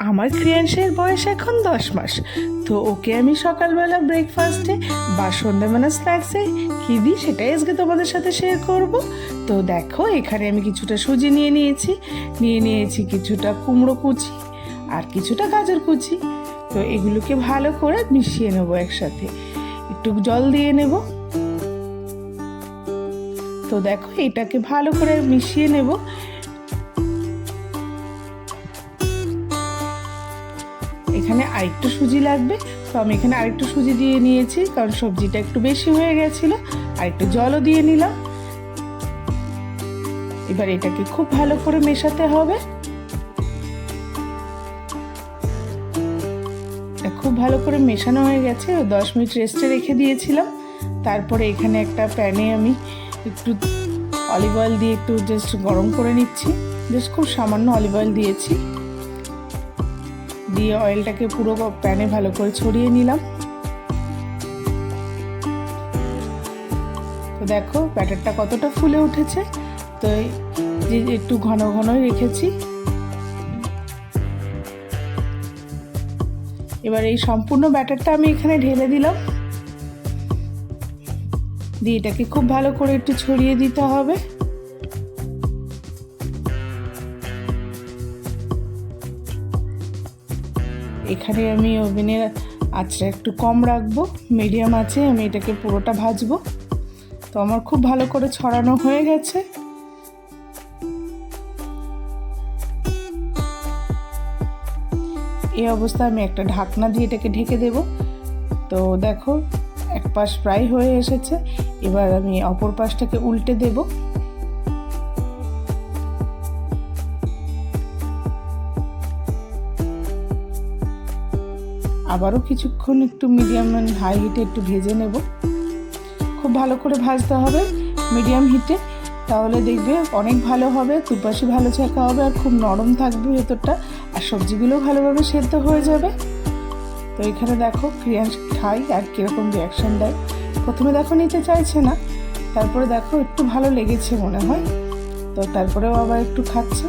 আমার ক্রিয়াংশের বয়স এখন দশ মাস। তো ওকে আমি সকালবেলা ব্রেকফাস্টে বা সন্ধ্যাবেলা স্ন্যাক্সে কী দিই সেটাই আজকে তোমাদের সাথে শেয়ার করব। তো দেখো, এখানে আমি কিছুটা সুজি নিয়ে নিয়েছি। নিয়ে নিয়েছি কিছুটা কুমড়ো কুচি আর কিছুটা গাজর কুচি। তো এগুলোকে ভালো করে মিশিয়ে নেব একসাথে। একটু জল দিয়ে নেব। তো দেখো, এটাকে ভালো করে মিশিয়ে নেব। এখানে আরেকটু সুজি লাগবে। তো আমি এখানে আরেকটু সুজি দিয়ে নিয়েছি, কারণ সবজিটা একটু বেশি হয়ে গেছিল। আর একটু জলও দিয়ে নিলাম। এবার এটাকে খুব ভালো করে মেশাতে হবে। খুব ভালো করে মেশানো হয়ে গেছে। দশ মিনিট রেস্টে রেখে দিয়েছিলাম। তারপরে এখানে একটা প্যানে আমি একটু অলিভ অয়েল দিয়ে একটু জাস্ট গরম করে নিচ্ছি। জাস্ট খুব সামান্য অলিভ অয়েল দিয়েছি। দিয়ে অয়েলটাকে পুরো প্যানে ভালো করে ছড়িয়ে নিলাম। তো দেখো ব্যাটারটা কতটা ফুলে উঠেছে। তো যে একটু ঘন ঘনই রেখেছি। এবার এই সম্পূর্ণ ব্যাটারটা আমি এখানে ঢেলে দিলাম। দিয়ে এটাকে খুব ভালো করে একটু ছড়িয়ে দিতে হবে। এখানে আমি ওভেনের আঁচটা একটু কম রাখব, মিডিয়াম আছে, আমি এটাকে পুরোটা ভাজবো। তো আমার খুব ভালো করে ছড়ানো হয়ে গেছে। এই অবস্থায় আমি একটা ঢাকনা দিয়ে এটাকে ঢেকে দেব। তো দেখো, এক পাশ প্রায় হয়ে এসেছে। এবার আমি অপর পাশটাকে উল্টে দেবো। আবারও কিছুক্ষণ একটু মিডিয়াম হাই হিটে একটু ভেজে নেব। খুব ভালো করে ভাজতে হবে মিডিয়াম হিটে তাহলে দেখবে অনেক ভালো হবে, দুপাশে ভালো ছাকা হবে আর খুব নরম থাকবে ভেতরটা। আর সবজিগুলো ভালোভাবে সেদ্ধ হয়ে যাবে। তো এখানে দেখো ক্রিয়াংশ খাই আর কীরকম রিয়াকশান দেয়। প্রথমে দেখো নিতে চাইছে না, তারপরে দেখো একটু ভালো লেগেছে মনে হয়। তো তারপরেও আবার একটু খাচ্ছে।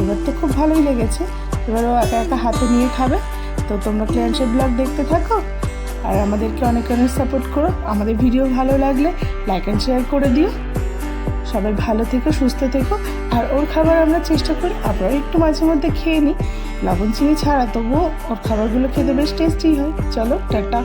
এবার তো খুব ভালোই লেগেছে। এবার ও একা একা হাতে নিয়ে খাবে। তো তোমরা ক্লিয়ান্সের ব্লগ দেখতে থাকো আর আমাদেরকে অনেক অনেক সাপোর্ট করো। আমাদের ভিডিও ভালো লাগলে লাইক অ্যান্ড শেয়ার করে দিও। সবাই ভালো থেকো, সুস্থ থেকো। আর ওর খাবার আমরা চেষ্টা করি আমরাও একটু মাঝে মধ্যে খেয়ে নিই। লবণ চিনি ছাড়া তবুও ওর খাবারগুলো খেতে বেশ টেস্টি হয়। চলো, টাটা।